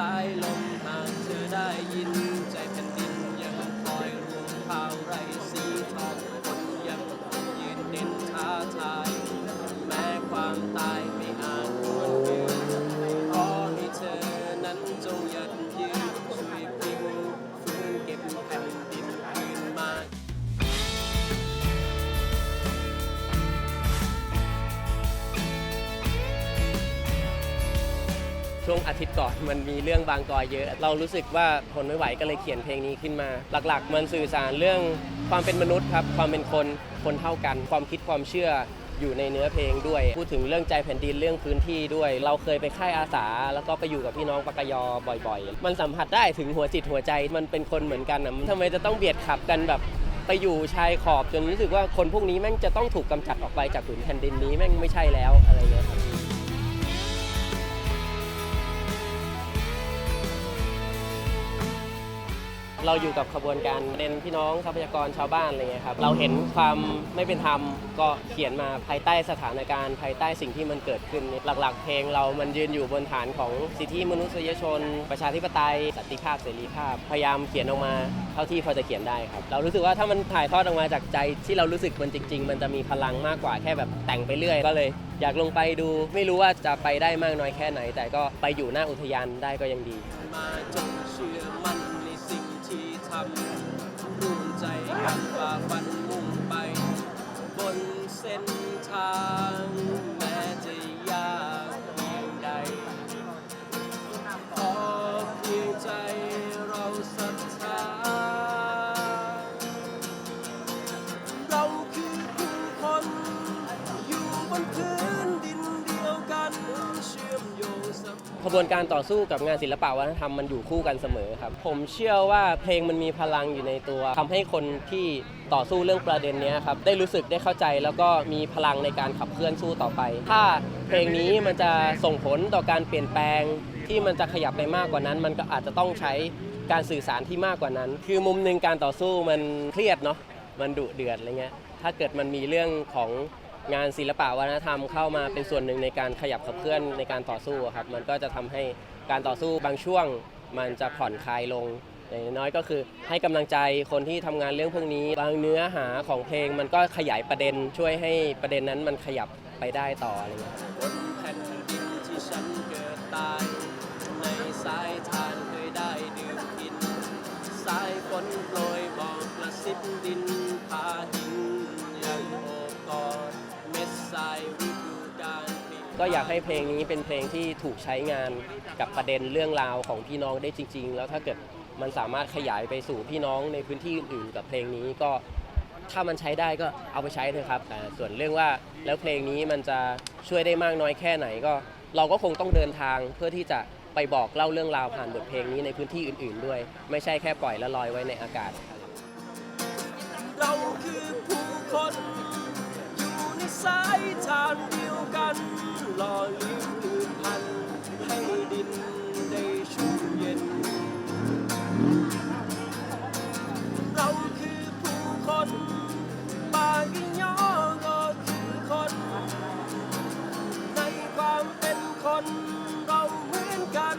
สายลมหากเธอได้ยิน ช่วงอาทิตย์ก่อนมันมีเรื่องบางกอยเยอะ เรารู้สึกว่าทนไม่ไหวก็เลยเขียนเพลงนี้ขึ้นมา หลักๆ มันสื่อสารเรื่องความเป็นมนุษย์ครับ ความเป็นคนคนเท่ากัน ความคิดความเชื่ออยู่ในเนื้อเพลงด้วย พูดถึงเรื่องใจแผ่นดินเรื่องพื้นที่ด้วย เราเคยไปค่ายอาสา แล้วก็ไปอยู่กับพี่น้องปากกยอบ่อยๆ มันสัมผัสได้ถึงหัวจิตหัวใจมันเป็นคนเหมือนกันนะทำไมจะต้องเบียดขับกันแบบไปอยู่ชายขอบจนรู้สึกว่าคนพวกนี้แม่งจะต้องถูกกำจัดออกไปจากผืนแผ่นดินนี้แม่งไม่ใช่แล้วอะไรเงี้ยครับ เราอยู่กับขบวนการเด่นพี่น้องทรัพยากรชาวบ้านอะไรเงี้ยครับเราเห็นความไม่เป็นธรรมก็เขียนมาภายใต้สถานการณ์ ภายใต้สิ่งที่มันเกิดขึ้น หลัก ๆ เพลงเรามันยืนอยู่บนฐานของสิทธิมนุษยชน ประชาธิปไตยสันติภาพเสรีภาพ พยายามเขียนออกมาเท่าที่พอจะเขียนได้ครับเรารู้สึกว่าถ้ามันถ่ายทอดออกมาจากใจที่เรารู้สึกมันจริง ๆ มันจะมีพลังมากกว่าแค่แบบแต่งไปเรื่อยก็เลย อยากลงไปดู ไม่รู้ว่าจะไปได้มากน้อยแค่ไหน แต่ก็ไปอยู่หน้าอุทยานได้ก็ยังดีมาจงเชื่อมั่น สัมพันธ์ขบวนการต่อสู้กับงานศิลปะวัฒนธรรมมันอยู่คู่กันเสมอครับ ผมเชื่อว่าเพลงมันมีพลังอยู่ในตัวทำให้คนที่ต่อสู้เรื่องประเด็นนี้ครับได้รู้สึกได้เข้าใจแล้วก็มีพลังในการขับเคลื่อนสู้ต่อไป ถ้าเพลงนี้มันจะส่งผลต่อการเปลี่ยนแปลงที่มันจะขยับไปมากกว่านั้น มันก็อาจจะต้องใช้การสื่อสารที่มากกว่านั้น คือมุมหนึ่งการต่อสู้มันเครียดเนาะมันดุเดือดอะไรเงี้ยถ้าเกิดมันมีเรื่องของ งานศิลปะวัฒนธรรมเข้ามาเป็นส่วนหนึ่งในการขยับขับเคลื่อนในการต่อสู้ครับมันก็จะทำให้การต่อสู้บางช่วง มันจะผ่อนคลายลงอย่างน้อยก็คือให้กำลังใจคนที่ทำงานเรื่องพวกนี้ บางเนื้อหาของเพลงมันก็ขยายประเด็นช่วยให้ประเด็นนั้นมันขยับไปได้ต่ออะไรเงี้ยบนแผ่นดินที่ฉันเกิดตาย ก็อยากให้เพลงนี้เป็นเพลงที่ถูกใช้งานกับประเด็นเรื่องราวของพี่น้องได้จริง ๆ แล้วถ้าเกิดมันสามารถขยายไปสู่พี่น้องในพื้นที่อื่นๆกับเพลงนี้ก็ถ้ามันใช้ได้ก็เอาไปใช้เถอะครับแต่ส่วนเรื่องว่าแล้วเพลงนี้มันจะช่วยได้มากน้อยแค่ไหนก็ เราก็คงต้องเดินทางเพื่อที่จะไปบอกเล่าเรื่องราวผ่านบทเพลงนี้ในพื้นที่อื่น ๆ ด้วย ไม่ใช่แค่ปล่อยแล้วลอยไว้ในอากาศครับเราคือผู้คนอยู่ในสายทาน ลอเลี้ยงพืชพันให้ดินได้ชุ่มเย็น เราคือผู้คนปากินยอก็คือคน ในความเป็นคนเราเหมือนกัน